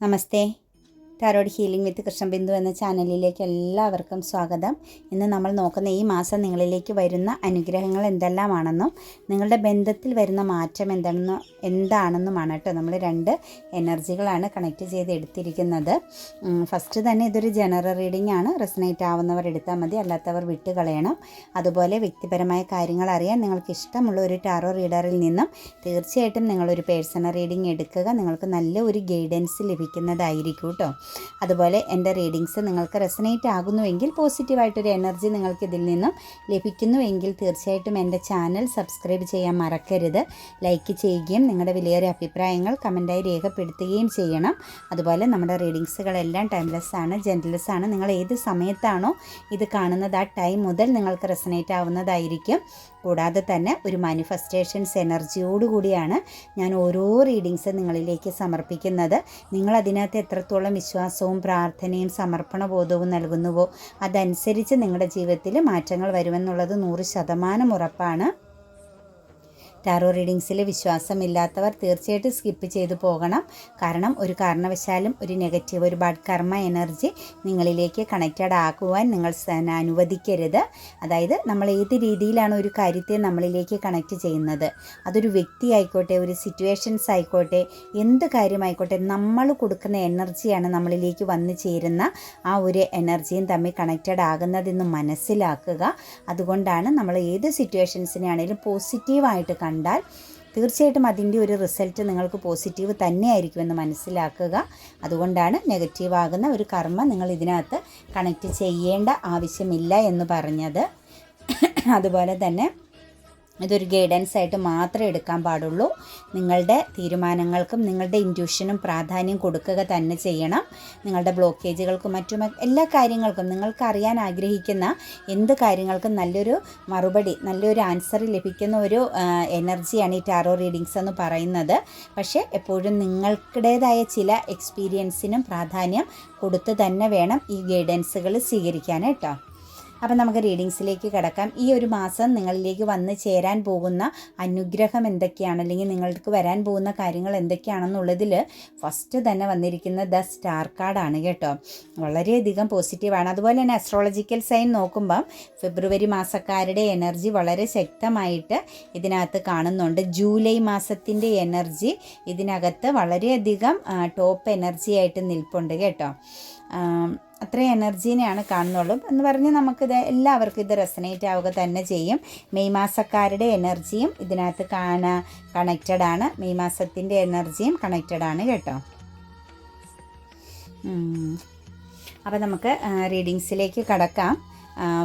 नमस्ते। Tarot healing വിത്ത് കൃഷ്ണബിന്ദു എന്ന ചാനലിലേക്ക് എല്ലാവർക്കും സ്വാഗതം. ഇന്ന് നമ്മൾ നോക്കുന്ന ഈ മാസം നിങ്ങളിലേക്ക് വരുന്ന അനുഗ്രഹങ്ങൾ എന്തെല്ലാമാണെന്നും നിങ്ങളുടെ ബന്ധത്തിൽ വരുന്ന മാറ്റം എന്താണെന്ന് എന്താണെന്നുമാണ് കേട്ടോ നമ്മൾ രണ്ട് എനർജികളാണ് കണക്ട് ചെയ്ത് എടുത്തിരിക്കുന്നത്. ഫസ്റ്റ് തന്നെ ഇതൊരു ജനറൽ റീഡിംഗ് ആണ്. റെസനേറ്റ് ആവുന്നവർ എടുത്താൽ മതി അല്ലാത്തവർ വിട്ട് കളയണം. അതുപോലെ വ്യക്തിപരമായ കാര്യങ്ങൾ അറിയാൻ നിങ്ങൾക്ക് ഇഷ്ടമുള്ള ഒരു ടാറോ റീഡറിൽ നിന്നും തീർച്ചയായിട്ടും നിങ്ങളൊരു പേഴ്സണൽ റീഡിംഗ് എടുക്കുക. നിങ്ങൾക്ക് നല്ല ഒരു ഗൈഡൻസ് ലഭിക്കുന്നതായിരിക്കും കേട്ടോ. അതുപോലെ എന്റെ റീഡിങ്സ് നിങ്ങൾക്ക് റെസനേറ്റ് ആകുന്നുവെങ്കിൽ പോസിറ്റീവായിട്ടൊരു എനർജി നിങ്ങൾക്ക് ഇതിൽ നിന്നും ലഭിക്കുന്നുവെങ്കിൽ തീർച്ചയായിട്ടും എന്റെ ചാനൽ സബ്സ്ക്രൈബ് ചെയ്യാൻ മറക്കരുത്. ലൈക്ക് ചെയ്യുകയും നിങ്ങളുടെ വിലയേറിയ അഭിപ്രായങ്ങൾ കമന്റായി രേഖപ്പെടുത്തുകയും ചെയ്യണം. അതുപോലെ നമ്മുടെ റീഡിങ്സുകളെല്ലാം ടൈംലെസ് ആണ് ജെന്റ്ലെസ് ആണ്. നിങ്ങൾ ഏത് സമയത്താണോ ഇത് കാണുന്നത് ആ ടൈം മുതൽ നിങ്ങൾക്ക് റെസനേറ്റ് ആവുന്നതായിരിക്കും. കൂടാതെ തന്നെ ഒരു മാനിഫെസ്റ്റേഷൻസ് എനർജിയോടുകൂടിയാണ് ഞാൻ ഓരോ റീഡിങ്സ് നിങ്ങളിലേക്ക് സമർപ്പിക്കുന്നത്. നിങ്ങൾ അതിനകത്ത് എത്രത്തോളം വിശ്വാസവും പ്രാർത്ഥനയും സമർപ്പണ ബോധവും നൽകുന്നുവോ അതനുസരിച്ച് നിങ്ങളുടെ ജീവിതത്തിൽ മാറ്റങ്ങൾ വരുമെന്നുള്ളത് നൂറ് ശതമാനം ഉറപ്പാണ്. ടാറോ റീഡിങ്സിൽ വിശ്വാസമില്ലാത്തവർ തീർച്ചയായിട്ടും സ്കിപ്പ് ചെയ്തു പോകണം. കാരണം ഒരു കാരണവശാലും ഒരു നെഗറ്റീവ് ഒരു ബാഡ് കർമ്മ എനർജി നിങ്ങളിലേക്ക് കണക്റ്റഡ് ആക്കുവാൻ നിങ്ങൾ അനുവദിക്കരുത്. അതായത് നമ്മൾ ഏത് രീതിയിലാണ് ഒരു കാര്യത്തെ നമ്മളിലേക്ക് കണക്റ്റ് ചെയ്യുന്നത്? അതൊരു വ്യക്തി ആയിക്കോട്ടെ ഒരു സിറ്റുവേഷൻസ് ആയിക്കോട്ടെ എന്ത് കാര്യമായിക്കോട്ടെ നമ്മൾ കൊടുക്കുന്ന എനർജിയാണ് നമ്മളിലേക്ക് വന്നു ചേരുന്ന ആ ഒരു എനർജിയും തമ്മിൽ കണക്റ്റഡ് ആകുന്നതെന്ന് മനസ്സിലാക്കുക. അതുകൊണ്ടാണ് നമ്മൾ ഏത് സിറ്റുവേഷൻസിനെ ആണെങ്കിലും പോസിറ്റീവായിട്ട് കണ്ടാൽ തീർച്ചയായിട്ടും അതിന്റെ ഒരു റിസൾട്ട് നിങ്ങൾക്ക് പോസിറ്റീവ് തന്നെയായിരിക്കുമെന്ന് മനസ്സിലാക്കുക. അതുകൊണ്ടാണ് നെഗറ്റീവ് ആകുന്ന ഒരു കർമ്മ നിങ്ങൾ ഇതിനകത്ത് കണക്റ്റ് ചെയ്യേണ്ട ആവശ്യമില്ല എന്ന് പറഞ്ഞത്. അതുപോലെ തന്നെ ഇതൊരു ഗൈഡൻസ് ആയിട്ട് മാത്രമേ എടുക്കാൻ പാടുള്ളൂ. നിങ്ങളുടെ തീരുമാനങ്ങൾക്കും നിങ്ങളുടെ ഇന്റ്യൂഷനും പ്രാധാന്യം കൊടുക്കുക തന്നെ ചെയ്യണം. നിങ്ങളുടെ ബ്ലോക്കേജുകൾക്കും മറ്റും എല്ലാ കാര്യങ്ങൾക്കും നിങ്ങൾക്ക് അറിയാൻ ആഗ്രഹിക്കുന്ന എന്ത് കാര്യങ്ങൾക്കും നല്ലൊരു മറുപടി നല്ലൊരു ആൻസർ ലഭിക്കുന്ന ഒരു എനർജിയാണ് ഈ ടാറോ റീഡിങ്സ് എന്ന് പറയുന്നത്. പക്ഷേ എപ്പോഴും നിങ്ങൾക്കുടേതായ ചില എക്സ്പീരിയൻസിനും പ്രാധാന്യം കൊടുത്ത് തന്നെ വേണം ഈ ഗൈഡൻസുകൾ സ്വീകരിക്കാൻ അപ്പം നമുക്ക് റീഡിങ്സിലേക്ക് കിടക്കാം. ഈ ഒരു മാസം നിങ്ങളിലേക്ക് വന്ന് ചേരാൻ പോകുന്ന അനുഗ്രഹം എന്തൊക്കെയാണ്? അല്ലെങ്കിൽ നിങ്ങൾക്ക് വരാൻ പോകുന്ന കാര്യങ്ങൾ എന്തൊക്കെയാണെന്നുള്ളതിൽ ഫസ്റ്റ് തന്നെ വന്നിരിക്കുന്ന ദ സ്റ്റാർ കാർഡാണ് കേട്ടോ. വളരെയധികം പോസിറ്റീവാണ് അതുപോലെ തന്നെ അസ്ട്രോളജിക്കൽ സൈൻ നോക്കുമ്പം ഫെബ്രുവരി മാസക്കാരുടെ എനർജി വളരെ ശക്തമായിട്ട് ഇതിനകത്ത് കാണുന്നുണ്ട്. ജൂലൈ മാസത്തിന്റെ എനർജി ഇതിനകത്ത് വളരെയധികം ടോപ്പ് എനർജി ആയിട്ട് നിൽപ്പുണ്ട് കേട്ടോ. അത്രയും എനർജീനെയാണ് കാണുന്നുള്ളൂ. എന്ന് പറഞ്ഞ് നമുക്കിത് എല്ലാവർക്കും ഇത് റെസനേറ്റ് ആവുക തന്നെ ചെയ്യും. മെയ് മാസക്കാരുടെ എനർജിയും ഇതിനകത്ത് കാണാ കണക്റ്റഡ് ആണ്. മെയ് മാസത്തിന്റെ എനർജിയും കണക്റ്റഡ് ആണ് കേട്ടോ. അപ്പോൾ നമുക്ക് റീഡിങ്സിലേക്ക് കടക്കാം.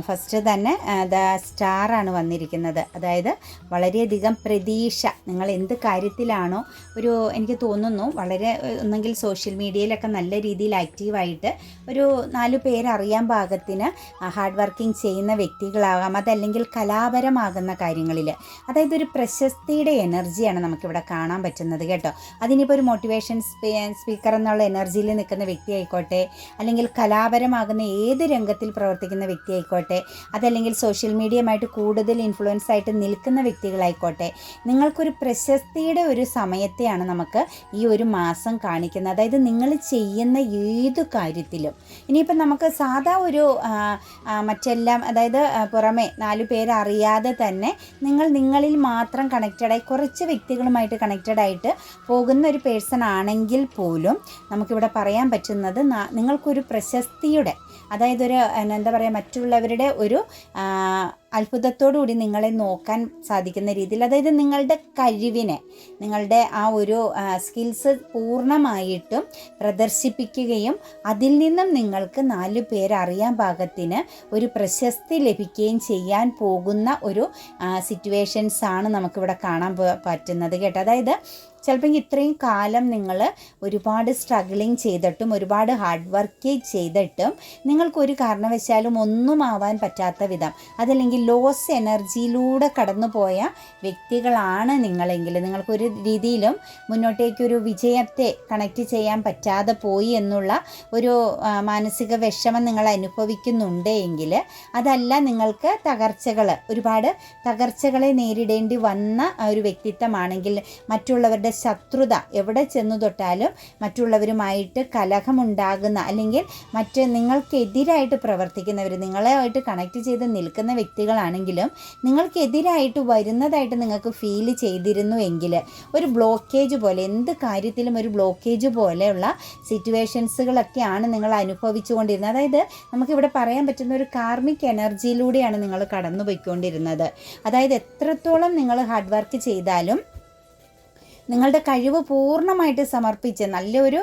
ഫസ്റ്റ് തന്നെ ദ സ്റ്റാറാണ് വന്നിരിക്കുന്നത്. അതായത് വളരെയധികം പ്രതീക്ഷ. നിങ്ങൾ എന്ത് കാര്യത്തിലാണോ ഒരു എനിക്ക് തോന്നുന്നു വളരെ ഒന്നെങ്കിൽ സോഷ്യൽ മീഡിയയിലൊക്കെ നല്ല രീതിയിൽ ആക്റ്റീവായിട്ട് ഒരു നാല് പേരറിയാൻ പാകത്തിന് ഹാർഡ് വർക്കിംഗ് ചെയ്യുന്ന വ്യക്തികളാകാം. അതല്ലെങ്കിൽ കലാപരമാകുന്ന കാര്യങ്ങളിൽ അതായത് ഒരു പ്രശസ്തിയുടെ എനർജിയാണ് നമുക്കിവിടെ കാണാൻ പറ്റുന്നത് കേട്ടോ. അതിനിപ്പോൾ ഒരു മോട്ടിവേഷൻ സ്പീക്കർ എന്നുള്ള എനർജിയിൽ നിൽക്കുന്ന വ്യക്തി ആയിക്കോട്ടെ അല്ലെങ്കിൽ കലാപരമാകുന്ന ഏത് രംഗത്തിൽ പ്രവർത്തിക്കുന്ന വ്യക്തി ആയിക്കോട്ടെ. അതല്ലെങ്കിൽ സോഷ്യൽ മീഡിയയുമായിട്ട് കൂടുതൽ ഇൻഫ്ലുവൻസ് ആയിട്ട് നിൽക്കുന്ന വ്യക്തികളായിക്കോട്ടെ. നിങ്ങൾക്കൊരു പ്രശസ്തിയുടെ ഒരു സമയത്തെയാണ് നമുക്ക് ഈ ഒരു മാസം കാണിക്കുന്നത്. അതായത് നിങ്ങൾ ചെയ്യുന്ന ഏത് കാര്യത്തിലും. ഇനിയിപ്പം നമുക്ക് സാധാ ഒരു മറ്റെല്ലാം അതായത് പുറമെ നാലു പേരറിയാതെ തന്നെ നിങ്ങൾ നിങ്ങളിൽ മാത്രം കണക്റ്റഡായി കുറച്ച് വ്യക്തികളുമായിട്ട് കണക്റ്റഡായിട്ട് പോകുന്ന ഒരു പേഴ്സൺ ആണെങ്കിൽ പോലും നമുക്കിവിടെ പറയാൻ പറ്റുന്നത് നിങ്ങൾക്കൊരു പ്രശസ്തിയുടെ അതായത് ഒരു എന്താ പറയുക മറ്റുള്ളവരുടെ ഒരു കൂടി നിങ്ങളെ നോക്കാൻ സാധിക്കുന്ന രീതിയിൽ അതായത് നിങ്ങളുടെ കഴിവിനെ നിങ്ങളുടെ ആ ഒരു സ്കിൽസ് പൂർണമായിട്ടും പ്രദർശിപ്പിക്കുകയും അതിൽ നിന്നും നിങ്ങൾക്ക് നാല് പേരറിയാൻ പാകത്തിന് ഒരു പ്രശസ്തി ലഭിക്കുകയും ചെയ്യാൻ പോകുന്ന ഒരു സിറ്റുവേഷൻസ് ആണ് നമുക്കിവിടെ കാണാൻ പറ്റുന്നത് കേട്ടോ. അതായത് ചിലപ്പോൾ ഇത്രയും കാലം നിങ്ങൾ ഒരുപാട് സ്ട്രഗിളിങ് ചെയ്തിട്ടും ഒരുപാട് ഹാർഡ് വർക്ക് ചെയ്തിട്ടും നിങ്ങൾക്കൊരു കാരണവശാലും ഒന്നും ആവാൻ പറ്റാത്ത വിധം അതല്ലെങ്കിൽ ലോസ് എനർജിയിലൂടെ കടന്നു പോയ വ്യക്തികളാണ് നിങ്ങളെങ്കിൽ നിങ്ങൾക്കൊരു രീതിയിലും മുന്നോട്ടേക്കൊരു വിജയത്തെ കണക്റ്റ് ചെയ്യാൻ പറ്റാതെ പോയി എന്നുള്ള ഒരു മാനസിക വിഷമം നിങ്ങൾ അനുഭവിക്കുന്നുണ്ട് എങ്കിൽ അതല്ല നിങ്ങൾക്ക് തകർച്ചകൾ ഒരുപാട് തകർച്ചകളെ നേരിടേണ്ടി വന്ന ഒരു വ്യക്തിത്വമാണെങ്കിൽ മറ്റുള്ളവരുടെ ശത്രുത എവിടെ ചെന്നു തൊട്ടാലും മറ്റുള്ളവരുമായിട്ട് കലഹമുണ്ടാകുന്ന അല്ലെങ്കിൽ മറ്റ് നിങ്ങൾക്കെതിരായിട്ട് പ്രവർത്തിക്കുന്നവർ നിങ്ങളായിട്ട് കണക്ട് ചെയ്ത് നിൽക്കുന്ന വ്യക്തികളാണെങ്കിലും നിങ്ങൾക്കെതിരായിട്ട് വരുന്നതായിട്ട് നിങ്ങൾക്ക് ഫീൽ ചെയ്തിരുന്നു എങ്കിൽ ഒരു ബ്ലോക്കേജ് പോലെ എന്ത് കാര്യത്തിലും ഒരു ബ്ലോക്കേജ് പോലെയുള്ള സിറ്റുവേഷൻസുകളൊക്കെയാണ് നിങ്ങൾ അനുഭവിച്ചുകൊണ്ടിരുന്നത്. അതായത് നമുക്കിവിടെ പറയാൻ പറ്റുന്ന ഒരു കാർമിക് എനർജിയിലൂടെയാണ് നിങ്ങൾ കടന്നു പോയിക്കൊണ്ടിരുന്നത് അതായത് എത്രത്തോളം നിങ്ങൾ ഹാർഡ് വർക്ക് ചെയ്താലും നിങ്ങളുടെ കഴിവ് പൂർണമായിട്ട് സമർപ്പിച്ച് നല്ലൊരു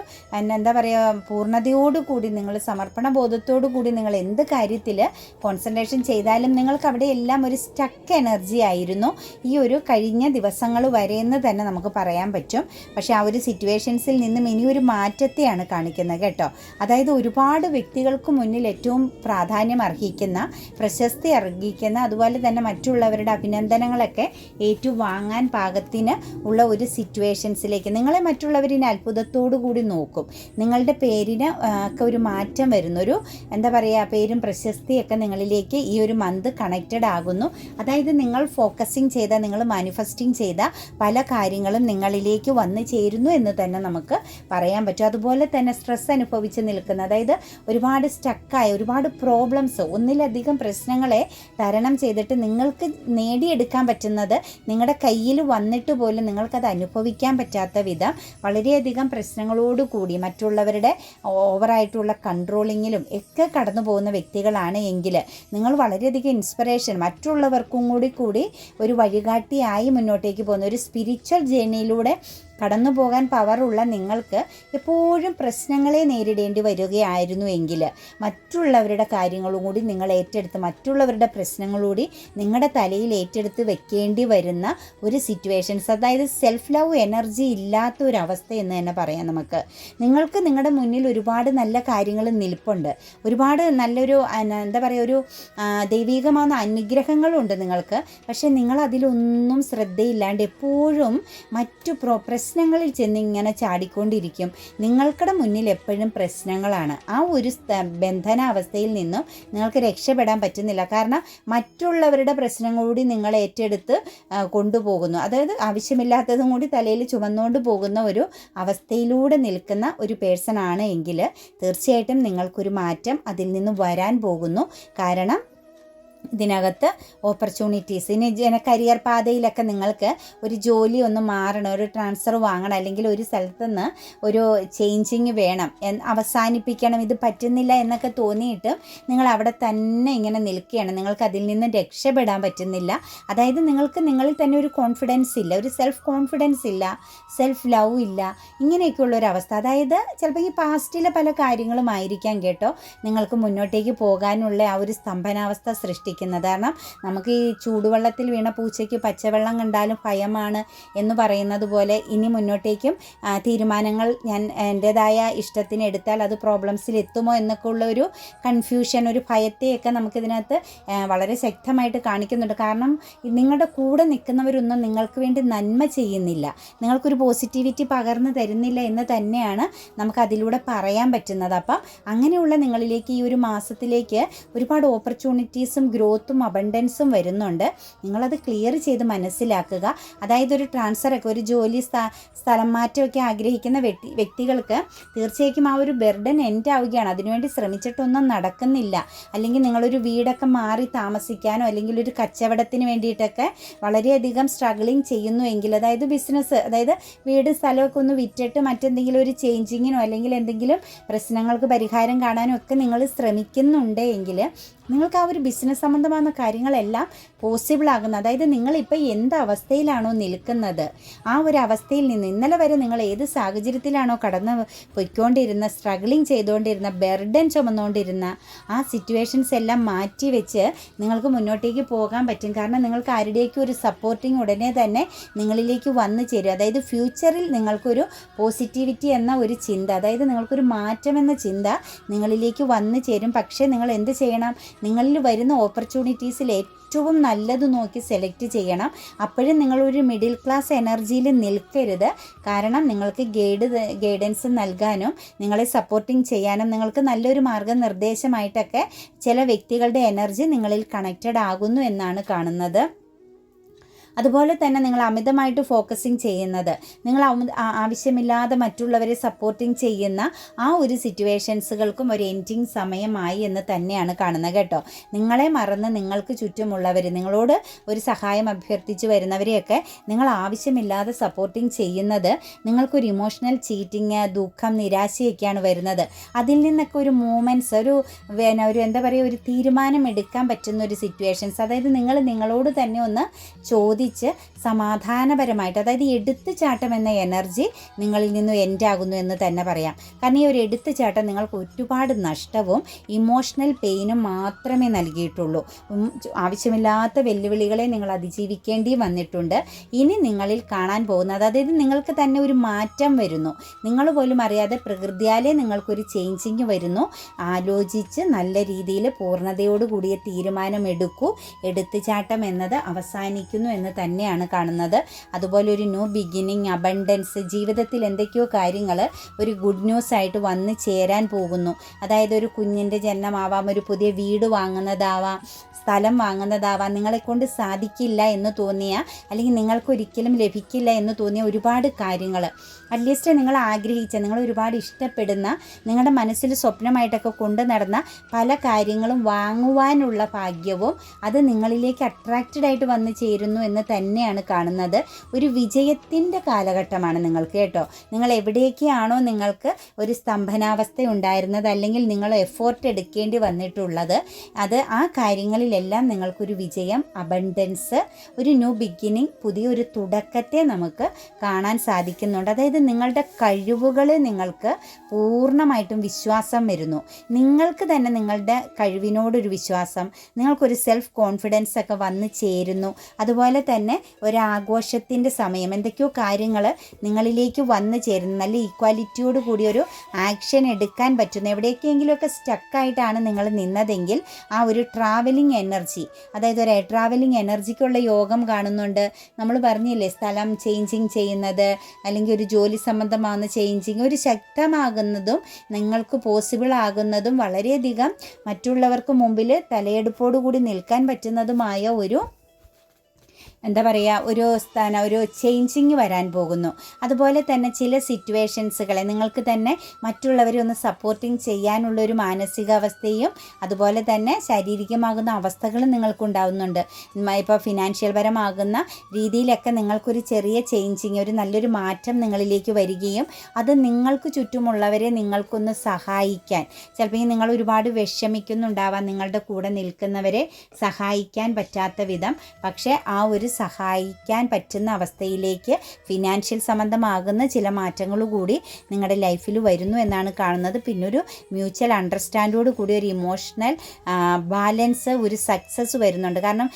എന്താ പറയുക പൂർണതയോടുകൂടി നിങ്ങൾ സമർപ്പണ ബോധത്തോടു കൂടി നിങ്ങൾ എന്ത് കാര്യത്തിൽ കോൺസെൻട്രേഷൻ ചെയ്താലും നിങ്ങൾക്ക് അവിടെ എല്ലാം ഒരു സ്റ്റക്ക് എനർജി ആയിരുന്നു. ഈ ഒരു കഴിഞ്ഞ ദിവസങ്ങൾ വരെ എന്ന് തന്നെ നമുക്ക് പറയാൻ പറ്റും. പക്ഷേ ആ ഒരു സിറ്റുവേഷൻസിൽ നിന്നും ഇനി ഒരു മാറ്റത്തെയാണ് കാണിക്കുന്നത് കേട്ടോ. അതായത് ഒരുപാട് വ്യക്തികൾക്ക് മുന്നിൽ ഏറ്റവും പ്രാധാന്യം അർഹിക്കുന്ന പ്രശസ്തി അർഹിക്കുന്ന അതുപോലെ തന്നെ മറ്റുള്ളവരുടെ അഭിനന്ദനങ്ങളൊക്കെ ഏറ്റുവാങ്ങാൻ പാകത്തിന് ഉള്ള ഒരു സിറ്റുവേഷൻസിലേക്ക് നിങ്ങളെ മറ്റുള്ളവരിനെ അത്ഭുതത്തോടു കൂടി നോക്കും. നിങ്ങളുടെ പേരിന് ഒക്കെ ഒരു മാറ്റം വരുന്നൊരു എന്താ പറയുക പേരും പ്രശസ്തിയൊക്കെ നിങ്ങളിലേക്ക് ഈ ഒരു മന്ത് കണക്റ്റഡ് ആകുന്നു. അതായത് നിങ്ങൾ ഫോക്കസിങ് ചെയ്ത നിങ്ങൾ മാനിഫെസ്റ്റിംഗ് ചെയ്ത പല കാര്യങ്ങളും നിങ്ങളിലേക്ക് വന്നു ചേരുന്നു എന്ന് തന്നെ നമുക്ക് പറയാൻ പറ്റും. അതുപോലെ തന്നെ സ്ട്രെസ് അനുഭവിച്ച് നിൽക്കുന്ന അതായത് ഒരുപാട് സ്റ്റക്കായ ഒരുപാട് പ്രോബ്ലംസ് ഒന്നിലധികം പ്രശ്നങ്ങളെ തരണം ചെയ്തിട്ട് നിങ്ങൾക്ക് നേടിയെടുക്കാൻ പറ്റുന്നത് നിങ്ങളുടെ കയ്യിൽ വന്നിട്ട് പോലും നിങ്ങൾക്കത് അനുഭവിക്കാൻ പറ്റാത്ത വിധം വളരെയധികം പ്രശ്നങ്ങളോട് കൂടി മറ്റുള്ളവരുടെ ഓവറായിട്ടുള്ള കൺട്രോളിങ്ങിലും ഒക്കെ കടന്നു പോകുന്ന വ്യക്തികളാണ് എങ്കിൽ നിങ്ങൾ വളരെയധികം ഇൻസ്പിറേഷൻ മറ്റുള്ളവർക്കും കൂടി കൂടി ഒരു വഴികാട്ടിയായി മുന്നോട്ടേക്ക് പോകുന്ന ഒരു സ്പിരിച്വൽ ജേണിയിലൂടെ കടന്നു പോകാൻ പവറുള്ള നിങ്ങൾക്ക് എപ്പോഴും പ്രശ്നങ്ങളെ നേരിടേണ്ടി വരികയായിരുന്നു എങ്കിൽ മറ്റുള്ളവരുടെ കാര്യങ്ങളും കൂടി നിങ്ങൾ ഏറ്റെടുത്ത് മറ്റുള്ളവരുടെ പ്രശ്നങ്ങളൂടി നിങ്ങളുടെ തലയിൽ ഏറ്റെടുത്ത് വെക്കേണ്ടി വരുന്ന ഒരു സിറ്റുവേഷൻസ് അതായത് സെൽഫ് ലവ് എനർജി ഇല്ലാത്ത ഒരു അവസ്ഥ എന്ന് തന്നെ പറയാം നമുക്ക്. നിങ്ങൾക്ക് നിങ്ങളുടെ മുന്നിൽ ഒരുപാട് നല്ല കാര്യങ്ങൾ നിൽപ്പുണ്ട്. ഒരുപാട് നല്ലൊരു എന്താ പറയുക ഒരു ദൈവികമാകുന്ന അനുഗ്രഹങ്ങളുണ്ട് നിങ്ങൾക്ക്. പക്ഷേ നിങ്ങൾ അതിലൊന്നും ശ്രദ്ധയില്ലാണ്ട് എപ്പോഴും മറ്റു പ്രോ പ്രശ്നങ്ങളിൽ ചെന്ന് ഇങ്ങനെ ചാടിക്കൊണ്ടിരിക്കും. നിങ്ങൾക്കിടെ മുന്നിൽ എപ്പോഴും പ്രശ്നങ്ങളാണ്. ആ ഒരു ബന്ധനാവസ്ഥയിൽ നിന്നും നിങ്ങൾക്ക് രക്ഷപ്പെടാൻ പറ്റുന്നില്ല. കാരണം മറ്റുള്ളവരുടെ പ്രശ്നങ്ങൾ കൂടി നിങ്ങൾ ഏറ്റെടുത്ത് കൊണ്ടുപോകുന്നു. അതായത് ആവശ്യമില്ലാത്തതും കൂടി തലയിൽ ചുമന്നുകൊണ്ട് പോകുന്ന ഒരു അവസ്ഥയിലൂടെ നിൽക്കുന്ന ഒരു പേഴ്സൺ ആണ് എങ്കിൽ തീർച്ചയായിട്ടും നിങ്ങൾക്കൊരു മാറ്റം അതിൽ നിന്ന് വരാൻ പോകുന്നു. കാരണം ഇതിനകത്ത് ഓപ്പർച്യൂണിറ്റീസ് ഇനി ജന കരിയർ പാതയിലൊക്കെ നിങ്ങൾക്ക് ഒരു ജോലി ഒന്ന് മാറണം ഒരു ട്രാൻസ്ഫർ വാങ്ങണം അല്ലെങ്കിൽ ഒരു സ്ഥലത്ത് നിന്ന് ഒരു ചേഞ്ചിങ് വേണം അവസാനിപ്പിക്കണം. ഇത് പറ്റുന്നില്ല എന്നൊക്കെ തോന്നിയിട്ട് നിങ്ങൾ അവിടെ തന്നെ ഇങ്ങനെ നിൽക്കുകയാണ്. നിങ്ങൾക്ക് അതിൽ നിന്ന് രക്ഷപ്പെടാൻ പറ്റുന്നില്ല. അതായത് നിങ്ങൾക്ക് നിങ്ങളിൽ തന്നെ ഒരു കോൺഫിഡൻസ് ഇല്ല ഒരു സെൽഫ് കോൺഫിഡൻസ് ഇല്ല സെൽഫ് ലവ് ഇല്ല. ഇങ്ങനെയൊക്കെയുള്ള ഒരു അവസ്ഥ. അതായത് ചിലപ്പോൾ ഈ പാസ്റ്റിലെ പല കാര്യങ്ങളും ആയിരിക്കാം കേട്ടോ. നിങ്ങൾക്ക് മുന്നോട്ടേക്ക് പോകാനുള്ള ആ ഒരു സ്തംഭനാവസ്ഥ സൃഷ്ടിക്കുന്നത് കാരണം നമുക്ക് ഈ ചൂടുവെള്ളത്തിൽ വീണ പൂച്ചയ്ക്ക് പച്ചവെള്ളം കണ്ടാലും ഭയമാണ് എന്ന് പറയുന്നത് പോലെ ഇനി മുന്നോട്ടേക്കും തീരുമാനങ്ങൾ ഞാൻ എന്റേതായ ഇഷ്ടത്തിന് എടുത്താൽ അത് പ്രോബ്ലംസിൽ എത്തുമോ എന്നൊക്കെ ഉള്ള ഒരു കൺഫ്യൂഷൻ ഒരു ഭയത്തെയൊക്കെ നമുക്കിതിനകത്ത് വളരെ ശക്തമായിട്ട് കാണിക്കുന്നുണ്ട്. കാരണം നിങ്ങളുടെ കൂടെ നിൽക്കുന്നവരൊന്നും നിങ്ങൾക്ക് വേണ്ടി നന്മ ചെയ്യുന്നില്ല. നിങ്ങൾക്കൊരു പോസിറ്റിവിറ്റി പകർന്നു തരുന്നില്ല എന്ന് തന്നെയാണ് നമുക്കതിലൂടെ പറയാൻ പറ്റുന്നത്. അപ്പം അങ്ങനെയുള്ള നിങ്ങളിലേക്ക് ഈ ഒരു മാസത്തിലേക്ക് ഒരുപാട് ഓപ്പർച്യൂണിറ്റീസും ഗ്രോത്തും അബണ്ടൻസും വരുന്നുണ്ട്. നിങ്ങളത് ക്ലിയർ ചെയ്ത് മനസ്സിലാക്കുക. അതായത് ഒരു ട്രാൻസ്ഫറൊക്കെ ഒരു ജോലി സ്ഥ സ്ഥലം മാറ്റമൊക്കെ ആഗ്രഹിക്കുന്ന വ്യക്തി വ്യക്തികൾക്ക് തീർച്ചയായും ആ ഒരു ബെർഡൻ എൻഡ് ആവുകയാണ്. അതിനുവേണ്ടി ശ്രമിച്ചിട്ടൊന്നും നടക്കുന്നില്ല. അല്ലെങ്കിൽ നിങ്ങളൊരു വീടൊക്കെ മാറി താമസിക്കാനോ അല്ലെങ്കിൽ ഒരു കച്ചവടത്തിന് വേണ്ടിയിട്ടൊക്കെ വളരെയധികം സ്ട്രഗിളിങ് ചെയ്യുന്നു എങ്കിൽ അതായത് ബിസിനസ് അതായത് വീട് സ്ഥലമൊക്കെ ഒന്ന് വിറ്റിട്ട് മറ്റെന്തെങ്കിലും ഒരു ചേഞ്ചിങ്ങിനോ അല്ലെങ്കിൽ എന്തെങ്കിലും പ്രശ്നങ്ങൾക്ക് പരിഹാരം കാണാനും ഒക്കെ നിങ്ങൾ ശ്രമിക്കുന്നുണ്ട് എങ്കിൽ നിങ്ങൾക്ക് ആ ഒരു ബിസിനസ് സംബന്ധമായ കാര്യങ്ങളെല്ലാം പോസിബിൾ ആകുന്ന അതായത് നിങ്ങളിപ്പോൾ എന്ത് അവസ്ഥയിലാണോ നിൽക്കുന്നത് ആ ഒരു അവസ്ഥയിൽ നിന്ന് ഇന്നലെ വരെ നിങ്ങൾ ഏത് സാഹചര്യത്തിലാണോ കടന്ന് പൊയ്ക്കൊണ്ടിരുന്ന സ്ട്രഗ്ലിംഗ് ചെയ്തുകൊണ്ടിരുന്ന ബെർഡൻ ചുമന്നുകൊണ്ടിരുന്ന ആ സിറ്റുവേഷൻസ് എല്ലാം മാറ്റി വെച്ച് നിങ്ങൾക്ക് മുന്നോട്ടേക്ക് പോകാൻ പറ്റും. കാരണം നിങ്ങൾക്ക് ആരുടെയൊക്കെ ഒരു സപ്പോർട്ടിങ് ഉടനെ തന്നെ നിങ്ങളിലേക്ക് വന്നു ചേരും. അതായത് ഫ്യൂച്ചറിൽ നിങ്ങൾക്കൊരു പോസിറ്റിവിറ്റി എന്ന ഒരു ചിന്ത അതായത് നിങ്ങൾക്കൊരു മാറ്റം എന്ന ചിന്ത നിങ്ങളിലേക്ക് വന്നു ചേരും. പക്ഷേ നിങ്ങൾ എന്ത് ചെയ്യണം? നിങ്ങളിൽ വരുന്ന ഓപ്പർച്യൂണിറ്റീസിൽ ഏറ്റവും നല്ലത് നോക്കി സെലക്ട് ചെയ്യണം. അപ്പോഴും നിങ്ങളൊരു മിഡിൽ ക്ലാസ് എനർജിയിൽ നിൽക്കരുത്. കാരണം നിങ്ങൾക്ക് ഗൈഡ് ഗൈഡൻസ് നൽകാനും നിങ്ങളെ സപ്പോർട്ടിങ് ചെയ്യാനും നിങ്ങൾക്ക് നല്ലൊരു മാർഗനിർദ്ദേശമായിട്ടൊക്കെ ചില വ്യക്തികളുടെ എനർജി നിങ്ങളിൽ കണക്റ്റഡ് ആകുന്നു എന്നാണ് കാണുന്നത്. അതുപോലെ തന്നെ നിങ്ങൾ അമിതമായിട്ട് ഫോക്കസിങ് ചെയ്യുന്നത് നിങ്ങൾ ആവശ്യമില്ലാതെ മറ്റുള്ളവരെ സപ്പോർട്ടിങ് ചെയ്യുന്ന ആ ഒരു സിറ്റുവേഷൻസുകൾക്കും ഒരു എൻഡിങ് സമയമായി എന്ന് തന്നെയാണ് കാണുന്നത് കേട്ടോ. നിങ്ങളെ മറന്ന് നിങ്ങൾക്ക് ചുറ്റുമുള്ളവർ നിങ്ങളോട് ഒരു സഹായം അഭ്യർത്ഥിച്ചു വരുന്നവരെയൊക്കെ നിങ്ങൾ ആവശ്യമില്ലാതെ സപ്പോർട്ടിങ് ചെയ്യുന്നത് നിങ്ങൾക്കൊരു ഇമോഷണൽ ചീറ്റിങ് ദുഃഖം നിരാശയൊക്കെയാണ് വരുന്നത്. അതിൽ നിന്നൊക്കെ ഒരു മൂമെന്റ്സ് ഒരു പിന്നെ ഒരു എന്താ പറയുക ഒരു തീരുമാനം എടുക്കാൻ പറ്റുന്ന ഒരു സിറ്റുവേഷൻസ് അതായത് നിങ്ങൾ നിങ്ങളോട് തന്നെ ഒന്ന് ചോദിച്ച് സമാധാനപരമായിട്ട് അതായത് എടുത്തുചാട്ടം എന്ന എനർജി നിങ്ങളിൽ നിന്ന് ആകുന്നു എന്ന് തന്നെ പറയാം. കാരണം ഈ ഒരു എടുത്തുചാട്ടം നിങ്ങൾക്ക് ഒരുപാട് നഷ്ടവും ഇമോഷണൽ പെയിനും മാത്രമേ നൽകിയിട്ടുള്ളൂ. ആവശ്യമില്ലാത്ത വെല്ലുവിളികളെ നിങ്ങൾ അതിജീവിക്കേണ്ടി വന്നിട്ടുണ്ട്. ഇനി നിങ്ങളിൽ കാണാൻ പോകുന്നത് അതായത് നിങ്ങൾക്ക് തന്നെ ഒരു മാറ്റം വരുന്നു. നിങ്ങൾ പോലും അറിയാതെ പ്രകൃതിയാലേ നിങ്ങൾക്കൊരു ചേഞ്ചിങ് വരുന്നു. ആലോചിച്ച് നല്ല രീതിയിൽ പൂർണതയോടുകൂടിയ തീരുമാനം എടുക്കൂ എടുത്തുചാട്ടം എന്നത് അവസാനിക്കുന്നു എന്ന് തന്നെയാണ് കാണുന്നത്. അതുപോലെ ഒരു ന്യൂ ബിഗിനിങ് അബണ്ടൻസ് ജീവിതത്തിൽ എന്തൊക്കെയോ കാര്യങ്ങൾ ഒരു ഗുഡ് ന്യൂസ് ആയിട്ട് വന്ന് ചേരാൻ പോകുന്നു. അതായത് ഒരു കുഞ്ഞിന്റെ ജനനമാവാം ഒരു പുതിയ വീട് വാങ്ങുന്നതാവാം സ്ഥലം വാങ്ങുന്നതാവാം നിങ്ങളെക്കൊണ്ട് സാധിക്കില്ല എന്ന് തോന്നിയ അല്ലെങ്കിൽ നിങ്ങൾക്കൊരിക്കലും ലഭിക്കില്ല എന്ന് തോന്നിയ ഒരുപാട് കാര്യങ്ങൾ. അറ്റ്ലീസ്റ്റ് നിങ്ങൾ ആഗ്രഹിച്ച നിങ്ങൾ ഒരുപാട് ഇഷ്ടപ്പെടുന്ന നിങ്ങളുടെ മനസ്സിൽ സ്വപ്നമായിട്ടൊക്കെ കൊണ്ടു നടന്ന പല കാര്യങ്ങളും വാങ്ങുവാനുള്ള ഭാഗ്യവും അത് നിങ്ങളിലേക്ക് അട്രാക്റ്റഡ് ആയിട്ട് വന്നു ചേരുന്നു എന്ന് തന്നെയാണ് കാണുന്നത്. ഒരു വിജയത്തിന്റെ കാലഘട്ടമാണ് നിങ്ങൾക്ക് കേട്ടോ. നിങ്ങൾ എവിടേക്കാണോ നിങ്ങൾക്ക് ഒരു സ്തംഭനാവസ്ഥ ഉണ്ടായിരുന്നത് അല്ലെങ്കിൽ നിങ്ങൾ എഫോർട്ട് എടുക്കേണ്ടി വന്നിട്ടുള്ളത് അത് ആ കാര്യങ്ങളിലെല്ലാം നിങ്ങൾക്കൊരു വിജയം അബണ്ടൻസ് ഒരു ന്യൂ ബിഗിനിങ് പുതിയൊരു തുടക്കത്തെ നമുക്ക് കാണാൻ സാധിക്കുന്നുണ്ട്. അതായത് നിങ്ങളുടെ കഴിവുകളിൽ നിങ്ങൾക്ക് പൂർണമായിട്ടും വിശ്വാസം വരുന്നു. നിങ്ങൾക്ക് തന്നെ നിങ്ങളുടെ കഴിവിനോടൊരു വിശ്വാസം നിങ്ങൾക്കൊരു സെൽഫ് കോൺഫിഡൻസ് ഒക്കെ വന്ന് ചേരുന്നു. അതുപോലെ തന്നെ ഒരാഘോഷത്തിന്റെ സമയം എന്തൊക്കെയോ കാര്യങ്ങൾ നിങ്ങളിലേക്ക് വന്ന് ചേരുന്നു. നല്ല ഈക്വാലിറ്റിയോട് കൂടി ഒരു ആക്ഷൻ എടുക്കാൻ പറ്റുന്നു. എവിടേക്കെങ്കിലുമൊക്കെ സ്റ്റക്കായിട്ടാണ് നിങ്ങൾ നിന്നതെങ്കിൽ ആ ഒരു ട്രാവലിംഗ് എനർജി അതായത് ഒരു ട്രാവലിംഗ് എനർജിക്കുള്ള യോഗം കാണുന്നുണ്ട്. നമ്മൾ പറഞ്ഞില്ലേ സ്ഥലം ചേഞ്ചിങ് ചെയ്യുന്നത് അല്ലെങ്കിൽ ഒരു ജോലി സംബന്ധമാകുന്ന ചേഞ്ചിങ് ഒരു ശക്തമാകുന്നതും നിങ്ങൾക്ക് പോസിബിൾ ആകുന്നതും വളരെയധികം മറ്റുള്ളവർക്ക് മുമ്പിൽ തലയെടുപ്പോടു കൂടി നിൽക്കാൻ പറ്റുന്നതുമായ ഒരു എന്താ പറയുക ഒരു സ്ഥാന ഒരു ചേഞ്ചിങ് വരാൻ പോകുന്നു. അതുപോലെ തന്നെ ചില സിറ്റുവേഷൻസുകളെ നിങ്ങൾക്ക് തന്നെ മറ്റുള്ളവരെ ഒന്ന് സപ്പോർട്ടിങ് ചെയ്യാനുള്ളൊരു മാനസികാവസ്ഥയും അതുപോലെ തന്നെ ശാരീരികമാകുന്ന അവസ്ഥകളും നിങ്ങൾക്കുണ്ടാവുന്നുണ്ട്. ഇപ്പോൾ ഫിനാൻഷ്യൽ പരമാകുന്ന രീതിയിലൊക്കെ നിങ്ങൾക്കൊരു ചെറിയ ചേഞ്ചിങ് ഒരു നല്ലൊരു മാറ്റം നിങ്ങളിലേക്ക് വരികയും അത് നിങ്ങൾക്ക് ചുറ്റുമുള്ളവരെ നിങ്ങൾക്കൊന്ന് സഹായിക്കാൻ ചിലപ്പോൾ നിങ്ങൾ ഒരുപാട് വിഷമിക്കുന്നുണ്ടാവാം നിങ്ങളുടെ കൂടെ നിൽക്കുന്നവരെ സഹായിക്കാൻ പറ്റാത്ത വിധം. പക്ഷേ ആ ഒരു സഹായിക്കാൻ പറ്റുന്ന അവസ്ഥയിലേക്ക് ഫിനാൻഷ്യൽ സംബന്ധമാകുന്ന ചില മാറ്റങ്ങൾ കൂടി നിങ്ങളുടെ ലൈഫിൽ വരുന്നു എന്നാണ് കാണുന്നത്. പിന്നെ ഒരു മ്യൂച്വൽ അണ്ടർസ്റ്റാൻഡോട് കൂടി ഒരു ഇമോഷണൽ ബാലൻസ് ഒരു സക്സസ് വരുന്നുണ്ട്. കാരണം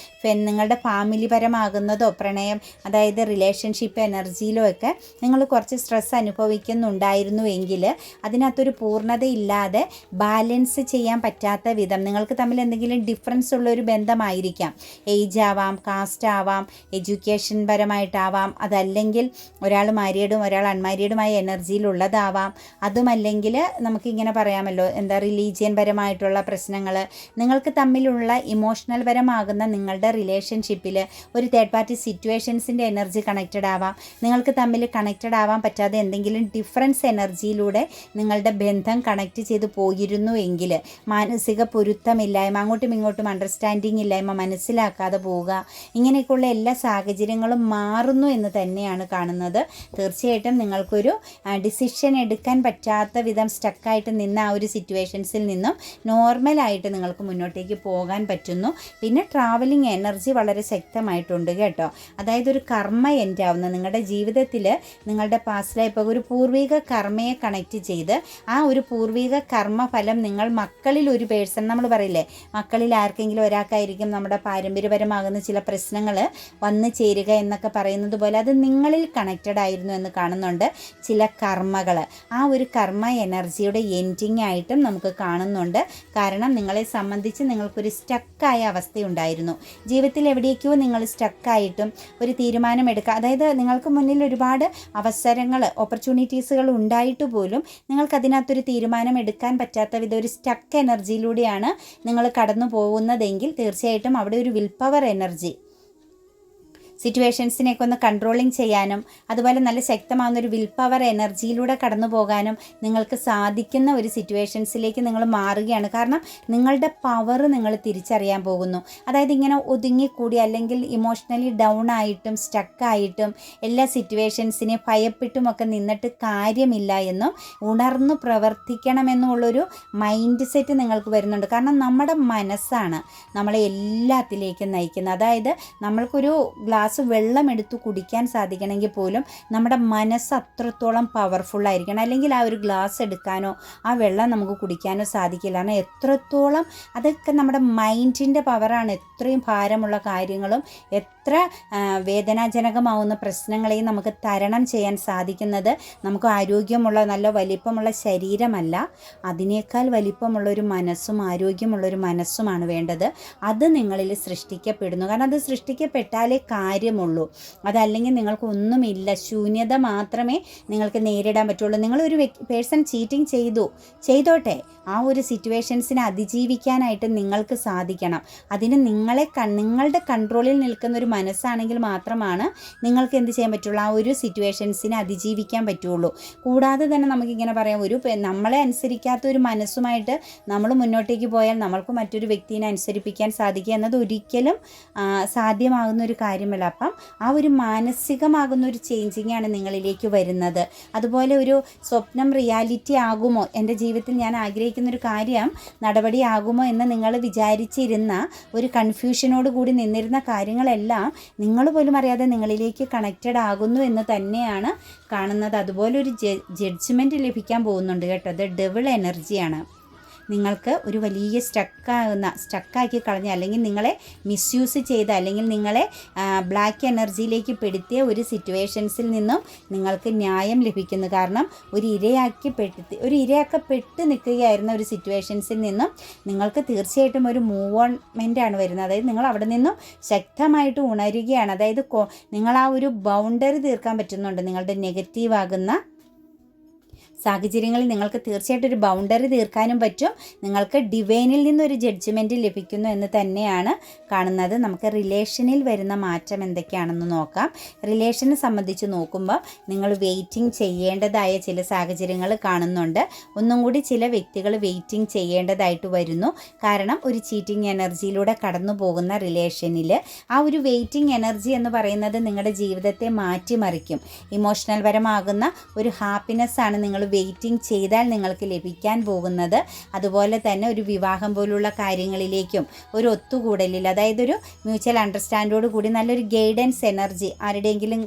നിങ്ങളുടെ ഫാമിലി പരമാകുന്നതോ പ്രണയം അതായത് റിലേഷൻഷിപ്പ് എനർജിയിലോ ഒക്കെ നിങ്ങൾ കുറച്ച് സ്ട്രെസ് അനുഭവിക്കുന്നുണ്ടായിരുന്നു എങ്കിൽ അതിനകത്തൊരു പൂർണതയില്ലാതെ ബാലൻസ് ചെയ്യാൻ പറ്റാത്ത വിധം നിങ്ങൾക്ക് തമ്മിൽ എന്തെങ്കിലും ഡിഫറൻസ് ഉള്ള ഒരു ബന്ധമായിരിക്കാം. ഏജ് ആവാം കാസ്റ്റ് ആവാം എഡ്യൂക്കേഷൻ പരമായിട്ടാവാം അതല്ലെങ്കിൽ ഒരാൾ മാരീഡും ഒരാൾ അൺമാരീഡുമായ എനർജിയിലുള്ളതാവാം അതുമല്ലെങ്കിൽ നമുക്കിങ്ങനെ പറയാമല്ലോ എന്താ റിലീജിയൻ പരമായിട്ടുള്ള പ്രശ്നങ്ങൾ നിങ്ങൾക്ക് തമ്മിലുള്ള ഇമോഷണൽ പരമാകുന്ന നിങ്ങളുടെ റിലേഷൻഷിപ്പിൽ ഒരു തേർഡ് പാർട്ടി സിറ്റുവേഷൻസിന്റെ എനർജി കണക്റ്റഡ് ആവാം. നിങ്ങൾക്ക് തമ്മിൽ കണക്റ്റഡ് ആവാൻ പറ്റാതെ എന്തെങ്കിലും ഡിഫറൻസ് എനർജിയിലൂടെ നിങ്ങളുടെ ബന്ധം കണക്റ്റ് ചെയ്ത് പോയിരുന്നു എങ്കിൽ മാനസിക പൊരുത്തമില്ലായ്മ അങ്ങോട്ടും ഇങ്ങോട്ടും അണ്ടർസ്റ്റാൻഡിങ് ഇല്ലായ്മ മനസ്സിലാക്കാതെ പോവുക. ഇങ്ങനെയൊക്കെയുള്ള എല്ലാ സാഹചര്യങ്ങളും മാറുന്നു എന്ന് തന്നെയാണ് കാണുന്നത്. തീർച്ചയായിട്ടും നിങ്ങൾക്കൊരു ഡിസിഷൻ എടുക്കാൻ പറ്റാത്ത വിധം സ്റ്റക്കായിട്ട് നിന്ന ആ ഒരു സിറ്റുവേഷൻസിൽ നിന്നും നോർമലായിട്ട് നിങ്ങൾക്ക് മുന്നോട്ടേക്ക് പോകാൻ പറ്റുന്നു. പിന്നെ ട്രാവലിംഗ് എനർജി വളരെ ശക്തമായിട്ടുണ്ട് കേട്ടോ. അതായത് ഒരു കർമ്മ എൻഡ് ആവുന്ന. നിങ്ങളുടെ ജീവിതത്തിൽ നിങ്ങളുടെ പാസ്റ്റ് ലൈഫ് ഒരു പൂർവിക കർമ്മയെ കണക്ട് ചെയ്ത് ആ ഒരു പൂർവിക കർമ്മഫലം നിങ്ങൾ മക്കളിൽ ഒരു പേഴ്സൺ നമ്മൾ പറയില്ലേ? മക്കളിൽ ആർക്കെങ്കിലും ഒരാൾക്കായിരിക്കും നമ്മുടെ പാരമ്പര്യപരമാകുന്ന ചില പ്രശ്നങ്ങൾ വന്നു ചേരുക എന്നൊക്കെ പറയുന്നത് പോലെ അത് നിങ്ങളിൽ കണക്റ്റഡ് ആയിരുന്നു എന്ന് കാണുന്നുണ്ട് ചില കർമ്മകൾ ആ ഒരു കർമ്മ എനർജിയുടെ എൻഡിങ് ആയിട്ടും നമുക്ക് കാണുന്നുണ്ട്. കാരണം നിങ്ങളെ സംബന്ധിച്ച് നിങ്ങൾക്കൊരു സ്റ്റക്കായ അവസ്ഥയുണ്ടായിരുന്നു. ജീവിതത്തിൽ എവിടേക്കോ നിങ്ങൾ സ്റ്റക്കായിട്ടും ഒരു തീരുമാനം എടുക്കുക അതായത് നിങ്ങൾക്ക് മുന്നിൽ ഒരുപാട് അവസരങ്ങൾ ഓപ്പർച്യൂണിറ്റീസുകൾ ഉണ്ടായിട്ട് പോലും നിങ്ങൾക്ക് അതിനകത്തൊരു തീരുമാനം എടുക്കാൻ പറ്റാത്ത വിധം ഒരു സ്റ്റക്ക് എനർജിയിലൂടെയാണ് നിങ്ങൾ കടന്നു പോകുന്നതെങ്കിൽ തീർച്ചയായിട്ടും അവിടെ ഒരു വിൽ പവർ എനർജി സിറ്റുവേഷൻസിനെയൊക്കെ ഒന്ന് കൺട്രോളിങ് ചെയ്യാനും അതുപോലെ നല്ല ശക്തമാകുന്ന ഒരു വിൽ പവർ എനർജിയിലൂടെ കടന്നു പോകാനും നിങ്ങൾക്ക് സാധിക്കുന്ന ഒരു സിറ്റുവേഷൻസിലേക്ക് നിങ്ങൾ മാറുകയാണ്. കാരണം നിങ്ങളുടെ പവർ നിങ്ങൾ തിരിച്ചറിയാൻ പോകുന്നു. അതായത് ഇങ്ങനെ ഒതുങ്ങിക്കൂടി അല്ലെങ്കിൽ ഇമോഷണലി ഡൗൺ ആയിട്ടും സ്റ്റക്കായിട്ടും എല്ലാ സിറ്റുവേഷൻസിനെ ഭയപ്പെട്ടുമൊക്കെ നിന്നിട്ട് കാര്യമില്ല എന്നും ഉണർന്നു പ്രവർത്തിക്കണമെന്നുള്ളൊരു മൈൻഡ് സെറ്റ് നിങ്ങൾക്ക് വരുന്നുണ്ട്. കാരണം നമ്മുടെ മനസ്സാണ് നമ്മളെ എല്ലാത്തിലേക്കും നയിക്കുന്നത്. അതായത് നമ്മൾക്കൊരു ഗ്ലാസ് വെള്ളം എടുത്ത് കുടിക്കാൻ സാധിക്കണമെങ്കിൽ പോലും നമ്മുടെ മനസ്സ് അത്രത്തോളം പവർഫുൾ ആയിരിക്കണം. അല്ലെങ്കിൽ ആ ഒരു ഗ്ലാസ് എടുക്കാനോ ആ വെള്ളം നമുക്ക് കുടിക്കാനോ സാധിക്കില്ല. കാരണം എത്രത്തോളം അതൊക്കെ നമ്മുടെ മൈൻഡിന്റെ പവറാണ് എത്രയും ഭാരമുള്ള കാര്യങ്ങളും എത്ര വേദനാജനകമാവുന്ന പ്രശ്നങ്ങളെയും നമുക്ക് തരണം ചെയ്യാൻ സാധിക്കുന്നത് നമുക്ക് ആരോഗ്യമുള്ള നല്ല വലിപ്പമുള്ള ശരീരമല്ല. അതിനേക്കാൾ വലിപ്പമുള്ള ഒരു മനസ്സും ആരോഗ്യമുള്ള ഒരു മനസ്സുമാണ് വേണ്ടത്. അത് നിങ്ങളിൽ സൃഷ്ടിക്കപ്പെടുന്നു. കാരണം അത് സൃഷ്ടിക്കപ്പെട്ടാലേ കാര്യമുള്ളൂ. അതല്ലെങ്കിൽ നിങ്ങൾക്ക് ഒന്നുമില്ല. ശൂന്യത മാത്രമേ നിങ്ങൾക്ക് നേരിടാൻ പറ്റുള്ളൂ. നിങ്ങളൊരു പേഴ്സൺ ചീറ്റിംഗ് ചെയ്തു. ചെയ്തോട്ടെ. ആ ഒരു സിറ്റുവേഷൻസിനെ അതിജീവിക്കാനായിട്ട് നിങ്ങൾക്ക് സാധിക്കണം. അതിന് നിങ്ങളെ നിങ്ങളുടെ കൺട്രോളിൽ നിൽക്കുന്ന ഒരു മനസ്സാണെങ്കിൽ മാത്രമാണ് നിങ്ങൾക്ക് എന്ത് ചെയ്യാൻ പറ്റുള്ളൂ? ആ ഒരു സിറ്റുവേഷൻസിനെ അതിജീവിക്കാൻ പറ്റുള്ളൂ. കൂടാതെ തന്നെ നമുക്കിങ്ങനെ പറയാം ഒരു നമ്മളെ അനുസരിക്കാത്ത ഒരു മനസ്സുമായിട്ട് നമ്മൾ മുന്നോട്ടേക്ക് പോയാൽ നമ്മൾക്ക് മറ്റൊരു വ്യക്തിനെ അനുസരിപ്പിക്കാൻ സാധിക്കുക എന്നത് ഒരിക്കലും സാധ്യമാകുന്ന ഒരു കാര്യമല്ല. അപ്പം ആ ഒരു മാനസികമാകുന്ന ഒരു ചേഞ്ചിങ് ആണ് നിങ്ങളിലേക്ക് വരുന്നത്. അതുപോലെ ഒരു സ്വപ്നം റിയാലിറ്റി ആകുമോ? എന്റെ ജീവിതത്തിൽ ഞാൻ ആഗ്രഹിക്കുന്ന ഒരു കാര്യം നടപടിയാകുമോ എന്ന് നിങ്ങൾ വിചാരിച്ചിരുന്ന ഒരു കൺഫ്യൂഷനോട് കൂടി നിന്നിരുന്ന കാര്യങ്ങളെല്ലാം നിങ്ങൾ പോലും അറിയാതെ നിങ്ങളിലേക്ക് കണക്റ്റഡ് ആകുന്നു എന്ന് തന്നെയാണ് കാണുന്നത്. അതുപോലെ ഒരു ജഡ്ജ്മെന്റ് ലഭിക്കാൻ പോകുന്നുണ്ട് കേട്ടോ. അത് ഡെവിൾ എനർജിയാണ് നിങ്ങൾക്ക് ഒരു വലിയ സ്റ്റക്കാകുന്ന സ്റ്റക്കാക്കി കളഞ്ഞ അല്ലെങ്കിൽ നിങ്ങളെ മിസ്യൂസ് ചെയ്ത അല്ലെങ്കിൽ നിങ്ങളെ ബ്ലാക്ക് എനർജിയിലേക്ക് പെടുത്തിയ ഒരു സിറ്റുവേഷൻസിൽ നിന്നും നിങ്ങൾക്ക് ന്യായം ലഭിക്കുന്നു. കാരണം ഒരു ഇരയാക്കി പെട്ടി ഒരു ഇരയാക്കപ്പെട്ട് നിൽക്കുകയായിരുന്ന ഒരു സിറ്റുവേഷൻസിൽ നിന്നും നിങ്ങൾക്ക് തീർച്ചയായിട്ടും ഒരു മൂവ്മെന്റ് ആണ് വരുന്നത്. അതായത് നിങ്ങൾ അവിടെ നിന്നും ശക്തമായിട്ട് ഉണരുകയാണ്. അതായത് നിങ്ങൾ ആ ഒരു ബൗണ്ടറി തീർക്കാൻ പറ്റുന്നുണ്ട്. നിങ്ങളുടെ നെഗറ്റീവ് ആകുന്ന സാഹചര്യങ്ങളിൽ നിങ്ങൾക്ക് തീർച്ചയായിട്ടും ഒരു ബൗണ്ടറി തീർക്കാനും പറ്റും. നിങ്ങൾക്ക് ഡിവൈനിൽ നിന്നൊരു ജഡ്ജ്മെന്റ് ലഭിക്കുന്നു എന്ന് തന്നെയാണ് കാണുന്നത്. നമുക്ക് റിലേഷനിൽ വരുന്ന മാറ്റം എന്തൊക്കെയാണെന്ന് നോക്കാം. റിലേഷനെ സംബന്ധിച്ച് നോക്കുമ്പോൾ നിങ്ങൾ വെയിറ്റിംഗ് ചെയ്യേണ്ടതായ ചില സാഹചര്യങ്ങൾ കാണുന്നുണ്ട്. ഒന്നും കൂടി ചില വ്യക്തികൾ വെയിറ്റിംഗ് ചെയ്യേണ്ടതായിട്ട് വരുന്നു. കാരണം ഒരു ചീറ്റിംഗ് എനർജിയിലൂടെ കടന്നു പോകുന്ന റിലേഷനിൽ ആ ഒരു വെയിറ്റിംഗ് എനർജി എന്ന് പറയുന്നത് നിങ്ങളുടെ ജീവിതത്തെ മാറ്റിമറിക്കും. ഇമോഷണൽ പരമാകുന്ന ഒരു ഹാപ്പിനെസ് ആണ് നിങ്ങൾ വെയിറ്റിംഗ് ചെയ്താൽ നിങ്ങൾക്ക് ലഭിക്കാൻ പോകുന്നത്. അതുപോലെ തന്നെ ഒരു വിവാഹം പോലുള്ള കാര്യങ്ങളിലേക്കും ഒരു ഒത്തുകൂടലിൽ അതായത് ഒരു മ്യൂച്വൽ അണ്ടർസ്റ്റാൻഡോട് കൂടി നല്ലൊരു ഗൈഡൻസ് എനർജി ആരുടെയെങ്കിലും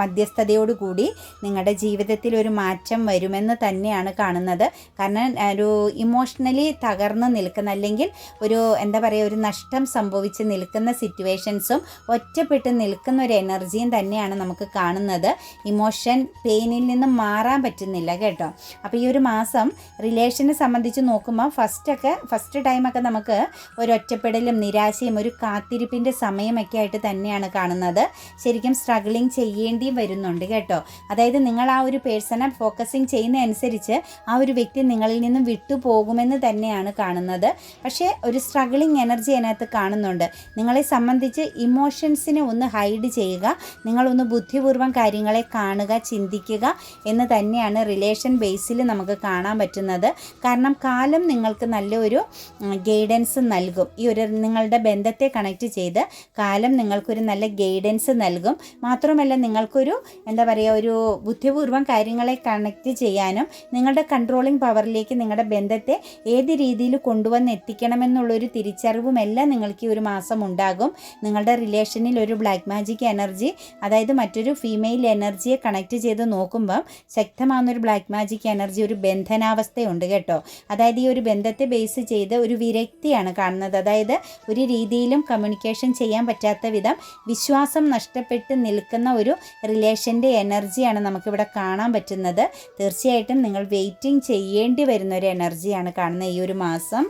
മധ്യസ്ഥതയോട് കൂടി നിങ്ങളുടെ ജീവിതത്തിൽ ഒരു മാറ്റം വരുമെന്ന് തന്നെയാണ് കാണുന്നത്. കാരണം ഒരു ഇമോഷണലി തകർന്ന് നിൽക്കുന്ന അല്ലെങ്കിൽ ഒരു എന്താ പറയുക ഒരു നഷ്ടം സംഭവിച്ച് നിൽക്കുന്ന സിറ്റുവേഷൻസും ഒറ്റപ്പെട്ട് നിൽക്കുന്ന ഒരു എനർജിയും തന്നെയാണ് നമുക്ക് കാണുന്നത്. ഇമോഷൻ പെയിനിൽ നിന്ന് മാറാൻ പറ്റുന്നില്ല കേട്ടോ. അപ്പോൾ ഈ ഒരു മാസം റിലേഷനെ സംബന്ധിച്ച് നോക്കുമ്പോൾ ഫസ്റ്റൊക്കെ ഫസ്റ്റ് ടൈമൊക്കെ നമുക്ക് ഒരു ഒറ്റപ്പെടലും നിരാശയും ഒരു കാത്തിരിപ്പിന്റെ സമയമൊക്കെ ആയിട്ട് തന്നെയാണ് കാണുന്നത്. ശരിക്കും സ്ട്രഗിളിങ് ചെയ്യേണ്ടിയും വരുന്നുണ്ട് കേട്ടോ. അതായത് നിങ്ങൾ ആ ഒരു പേഴ്സണൽ ഫോക്കസിങ് ചെയ്യുന്നതനുസരിച്ച് ആ ഒരു വ്യക്തി നിങ്ങളിൽ നിന്നും വിട്ടുപോകുമെന്ന് തന്നെയാണ് കാണുന്നത്. പക്ഷേ ഒരു സ്ട്രഗിളിങ് എനർജി അതിനകത്ത് കാണുന്നുണ്ട്. നിങ്ങളെ സംബന്ധിച്ച് ഇമോഷൻസിനെ ഒന്ന് ഹൈഡ് ചെയ്യുക നിങ്ങളൊന്ന് ബുദ്ധിപൂർവം കാര്യങ്ങളെ കാണുക ചിന്തിക്കുക എന്ന് തന്നെയാണ് റിലേഷൻ ബേസിൽ നമുക്ക് കാണാൻ പറ്റുന്നത്. കാരണം കാലം നിങ്ങൾക്ക് നല്ലൊരു ഗൈഡൻസ് നൽകും. ഈ ഒരു നിങ്ങളുടെ ബന്ധത്തെ കണക്ട് ചെയ്ത് കാലം നിങ്ങൾക്കൊരു നല്ല ഗൈഡൻസ് നൽകും. മാത്രമല്ല നിങ്ങൾക്കൊരു എന്താ പറയുക ഒരു ബുദ്ധിപൂർവം കാര്യങ്ങളെ കണക്ട് ചെയ്യാനും നിങ്ങളുടെ കൺട്രോളിംഗ് പവറിലേക്ക് നിങ്ങളുടെ ബന്ധത്തെ ഏത് രീതിയിൽ കൊണ്ടുവന്ന് എത്തിക്കണമെന്നുള്ളൊരു തിരിച്ചറിവും എല്ലാം നിങ്ങൾക്ക് ഈ ഒരു മാസം ഉണ്ടാകും. നിങ്ങളുടെ റിലേഷനിൽ ഒരു ബ്ലാക്ക് മാജിക് എനർജി അതായത് മറ്റൊരു ഫീമെയിൽ എനർജിയെ കണക്ട് ചെയ്ത് നോക്കുമ്പം ശക്തമാകുന്ന ഒരു ബ്ലാക്ക് മാജിക് എനർജി ഒരു ബന്ധനാവസ്ഥയുണ്ട് കേട്ടോ. അതായത് ഈ ഒരു ബന്ധത്തെ ബേസ് ചെയ്ത് ഒരു വിരക്തിയാണ് കാണുന്നത്. അതായത് ഒരു രീതിയിലും കമ്മ്യൂണിക്കേഷൻ ചെയ്യാൻ പറ്റാത്ത വിധം വിശ്വാസം നഷ്ടപ്പെട്ട് നിൽക്കുന്ന ഒരു റിലേഷന്റെ എനർജിയാണ് നമുക്കിവിടെ കാണാൻ പറ്റുന്നത്. തീർച്ചയായിട്ടും നിങ്ങൾ വെയിറ്റിംഗ് ചെയ്യേണ്ടി വരുന്ന ഒരു എനർജിയാണ് കാണുന്നത് ഈ ഒരു മാസം.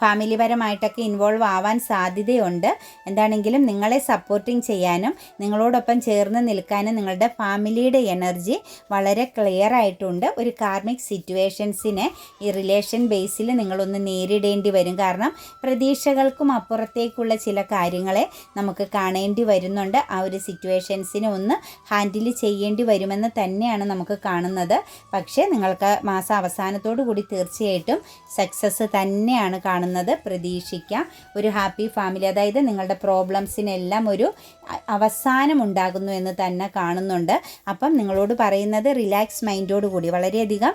ഫാമിലിപരമായിട്ടൊക്കെ ഇൻവോൾവ് ആവാൻ സാധ്യതയുണ്ട്. എന്താണെങ്കിലും നിങ്ങളെ സപ്പോർട്ടിങ് ചെയ്യാനും നിങ്ങളോടൊപ്പം ചേർന്ന് നിൽക്കാനും നിങ്ങളുടെ ഫാമിലിയുടെ എനർജി വളരെ ക്ലിയർ ആയിട്ടുണ്ട്. ഒരു കാർമിക് സിറ്റുവേഷൻസിനെ ഈ റിലേഷൻ ബേസിൽ നിങ്ങളൊന്ന് നേരിടേണ്ടി വരും. കാരണം പ്രതീക്ഷകൾക്കും അപ്പുറത്തേക്കുള്ള ചില കാര്യങ്ങളെ നമുക്ക് കാണേണ്ടി വരുന്നുണ്ട്. ആ ഒരു സിറ്റുവേഷൻസിനെ ഒന്ന് ഹാൻഡിൽ ചെയ്യേണ്ടി വരുമെന്ന് തന്നെയാണ് നമുക്ക് കാണുന്നത്. പക്ഷേ നിങ്ങൾക്ക് മാസം അവസാനത്തോടു കൂടി തീർച്ചയായിട്ടും സക്സസ് തന്നെയാണ് കാണുന്നത്. പ്രതീക്ഷിക്കാം. ഒരു ഹാപ്പി ഫാമിലി. അതായത് നിങ്ങളുടെ പ്രോബ്ലംസിനെല്ലാം ഒരു അവസാനം ഉണ്ടാകുന്നു എന്ന് തന്നെ കാണുന്നുണ്ട്. അപ്പം നിങ്ങളോട് പറയുന്നത് റിലാക്സ് മൈൻഡോട് കൂടി. വളരെയധികം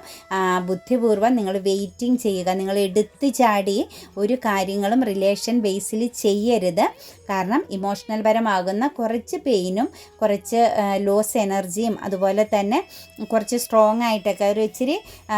ബുദ്ധിപൂർവം നിങ്ങൾ വെയിറ്റിംഗ് ചെയ്യുക. നിങ്ങൾ എടുത്തു ചാടി ഒരു കാര്യങ്ങളും റിലേഷൻ ബേസിൽ ചെയ്യരുത്. കാരണം ഇമോഷണൽ പരമാകുന്ന കുറച്ച് പെയിനും കുറച്ച് ലോസ് എനർജിയും അതുപോലെ തന്നെ കുറച്ച് സ്ട്രോങ് ആയിട്ടൊക്കെ ഒരു ഇച്ചിരി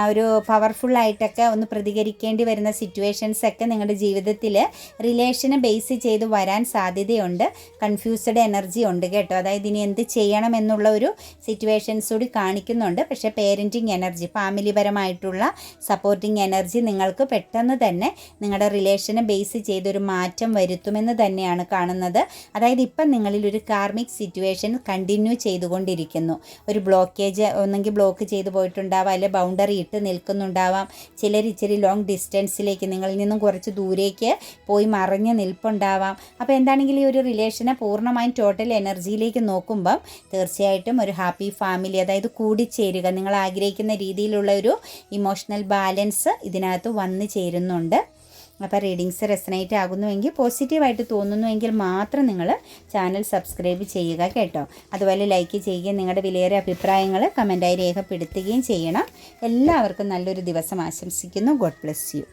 ഒരു പവർഫുൾ ആയിട്ടൊക്കെ ഒന്ന് പ്രതികരിക്കേണ്ടി വരുന്ന സിറ്റുവേഷൻസ് ഒക്കെ നിങ്ങളുടെ ജീവിതത്തിൽ റിലേഷനെ ബേസ് ചെയ്ത് വരാൻ സാധ്യതയുണ്ട്. കൺഫ്യൂസ്ഡ് എനർജി ഉണ്ട് കേട്ടോ. അതായത് ഇനി എന്ത് ചെയ്യണം എന്നുള്ള ഒരു സിറ്റുവേഷൻസ് കൂടി കാണിക്കുന്നുണ്ട്. പക്ഷേ പേരന്റിങ് എനർജി ഫാമിലി പരമായിട്ടുള്ള സപ്പോർട്ടിങ് എനർജി നിങ്ങൾക്ക് പെട്ടെന്ന് തന്നെ നിങ്ങളുടെ റിലേഷനെ ബേസ് ചെയ്തൊരു മാറ്റം വരുത്തുമെന്ന് തന്നെയാണ് കാണുന്നത്. അതായത് ഇപ്പം നിങ്ങളിൽ ഒരു കാർമിക് സിറ്റുവേഷൻ കണ്ടിന്യൂ ചെയ്തുകൊണ്ടിരിക്കുന്നു. ഒരു ബ്ലോക്കേജ് ഒന്നെങ്കിൽ ബ്ലോക്ക് ചെയ്തു പോയിട്ടുണ്ടാവാം. അല്ലെ ബൗണ്ടറി ഇട്ട് നിൽക്കുന്നുണ്ടാവാം. ചിലർ ഇച്ചിരി ലോങ് ഡിസ്റ്റൻസിലേക്ക് നിങ്ങളിൽ നിന്നും കുറച്ച് ദൂരേക്ക് പോയി മറിഞ്ഞ് നിൽപ്പുണ്ടാവാം. അപ്പോൾ എന്താണെങ്കിലും ഈ ഒരു റിലേഷനെ പൂർണമായും ടോട്ടൽ എനർജിയിലേക്ക് നോക്കുമ്പം തീർച്ചയായിട്ടും ഒരു ഹാപ്പി ഫാമിലി അതായത് കൂടിച്ചേരുക നിങ്ങൾ ആഗ്രഹിക്കുന്ന രീതിയിലുള്ള ഒരു ഇമോഷണൽ ബാലൻസ് ഇതിനകത്ത് വന്നു ചേരുന്നുണ്ട്. അപ്പോൾ റീഡിങ്സ് റെസനേറ്റ് ആകുന്നുവെങ്കിൽ പോസിറ്റീവായിട്ട് തോന്നുന്നുവെങ്കിൽ മാത്രം നിങ്ങൾ ചാനൽ സബ്സ്ക്രൈബ് ചെയ്യുക കേട്ടോ. അതുപോലെ ലൈക്ക് ചെയ്യുകയും നിങ്ങളുടെ വിലയേറെ അഭിപ്രായങ്ങൾ കമന്റായി രേഖപ്പെടുത്തുകയും ചെയ്യണം. എല്ലാവർക്കും നല്ലൊരു ദിവസം ആശംസിക്കുന്നു. God bless you